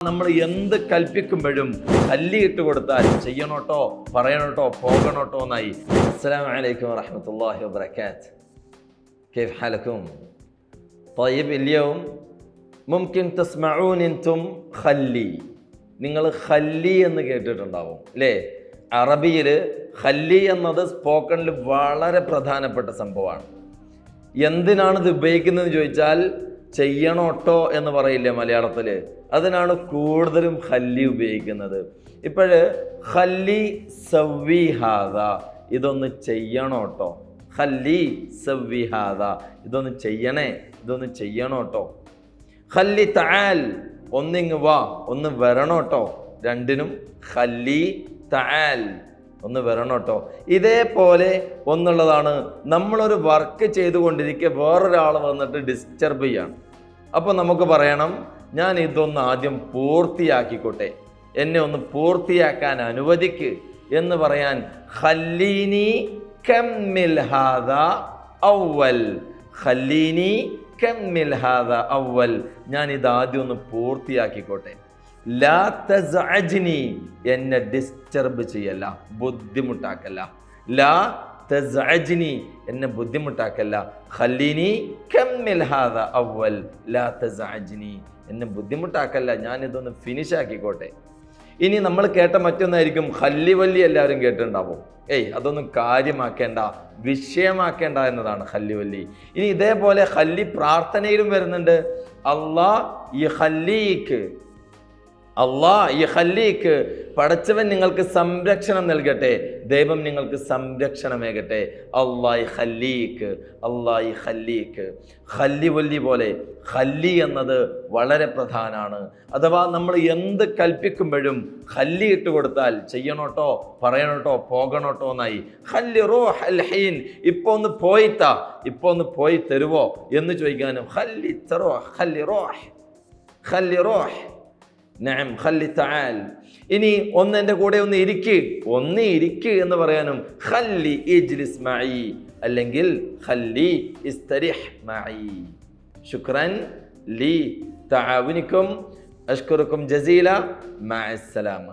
നമ്മൾ എന്ത് കൽപ്പിക്കുമ്പോഴും കല്ലിയിട്ട് കൊടുത്താൽ ചെയ്യണോട്ടോ പറയണോട്ടോ പോകണോട്ടോ എന്നായി അസ്സലാമു അലൈക്കും വറഹ്മത്തുള്ളാഹി വബറകാത്ത് كيف حالكم طيب اليوم ممكن تسمعون انتم خلي നിങ്ങൾ ഖല്ലി എന്ന് കേട്ടിട്ടുണ്ടാവും അല്ലേ അറബിയിൽ ഖല്ലി എന്നത് സ്പോക്കണിൽ വളരെ പ്രധാനപ്പെട്ട സംഭവമാണ് എന്തിനാണ് ഇത് ഉപയോഗിക്കുന്നത് ചോദിച്ചാൽ ചെയ്യണോട്ടോ എന്ന് പറയില്ലേ മലയാളത്തിൽ അതിനാണ് കൂടുതലും ഹല്ലി ഉപയോഗിക്കുന്നത്. ഇപ്പോഴ് ഹല്ലി സവ്വിഹാദ ഇതൊന്ന് ചെയ്യണോട്ടോ. ഹല്ലി സവ്വിഹാദ ഇതൊന്ന് ചെയ്യണേ ഇതൊന്ന് ചെയ്യണോട്ടോ. ഹല്ലി താൽ ഒന്നിങ് വാ ഒന്ന് വരണോട്ടോ. രണ്ടിനും ഹല്ലി തആൽ. ഒന്ന് വരണം കേട്ടോ. ഇതേപോലെ ഒന്നുള്ളതാണ്. നമ്മളൊരു വർക്ക് ചെയ്തുകൊണ്ടിരിക്കെ വേറൊരാൾ വന്നിട്ട് ഡിസ്റ്റർബ് ചെയ്യാണ്. അപ്പോൾ നമുക്ക് പറയണം ഞാൻ ഇതൊന്ന് ആദ്യം പൂർത്തിയാക്കിക്കോട്ടെ. എന്നെ ഒന്ന് പൂർത്തിയാക്കാൻ അനുവദിക്ക്. എന്ന് പറയാൻ ഹല്ലീനി കമ്മിൽ ഹാദ ഔവൽ ഹല്ലീനി കമ്മിൽ ഹാദ ഔവൽ ഞാൻ ഇതാദ്യം ഒന്ന് പൂർത്തിയാക്കിക്കോട്ടെ. ലാ എന്നെ ഡിസ്റ്റർബ് ചെയ്യല്ല ബുദ്ധിമുട്ടാക്കല്ല. ലാ തസ്അജ്നി എന്നെ ബുദ്ധിമുട്ടാക്കല്ല. ഖല്ലീനി കമ്മിൽ അവൽ ലാ തസ്അജ്നി എന്നെ ബുദ്ധിമുട്ടാക്കല്ല ഞാൻ ഇതൊന്ന് ഫിനിഷ് ആക്കിക്കോട്ടെ. ഇനി നമ്മൾ കേട്ട മറ്റൊന്നായിരിക്കും ഹല്ലി വല്ലി എല്ലാവരും കേട്ടിട്ടുണ്ടാവും. ഏയ് അതൊന്നും കാര്യമാക്കേണ്ട വിഷയമാക്കേണ്ട എന്നതാണ് ഹല്ലി വല്ലി. ഇനി ഇതേപോലെ ഹല്ലി പ്രാർത്ഥനയിലും വരുന്നുണ്ട് അള്ളാ ഈ ഹല്ലീക്ക് അള്ളാ ഈ ഹല്ലീക്ക് പടച്ചവൻ നിങ്ങൾക്ക് സംരക്ഷണം നൽകട്ടെ. ദൈവം നിങ്ങൾക്ക് സംരക്ഷണമേകട്ടെ. അള്ളായി ഹല്ലീക്ക് അള്ളായി ഹല്ലീക്ക് ഹല്ലി വല്ലി പോലെ ഹല്ലി എന്നത് വളരെ പ്രധാനമാണ് അഥവാ നമ്മൾ എന്ത് കൽപ്പിക്കുമ്പോഴും ഹല്ലി ഇട്ട് കൊടുത്താൽ ചെയ്യണോട്ടോ പറയണോട്ടോ പോകണോട്ടോ എന്നായി. ഹല്ലി റോ ഹൽഹീൻ ഇപ്പോൾ ഒന്ന് പോയിത്താ ഇപ്പോൾ ഒന്ന് പോയി തരുവോ എന്ന് ചോദിക്കാനും ഹല്ലി റോ ഹല്ലി റോഹ് ഹല്ലി റോഹ്. നഅം ഖല്ലി തആൽ. ഇനി ഒന്ന് എന്റെ കൂടെ ഒന്ന് ഇരിക്ക്. ഒന്ന് ഇരിക്ക് എന്ന് പറയാനും ഖല്ലി ഇജ്ലിസ് മഈ. അല്ലെങ്കിൽ ഖല്ലി ഇസ്തരിഹ് മഈ. ശുക്രൻ ലി തആവുനിക്കും അഷ്കുറുക്കും ജസീല. മഅസ്സലാമ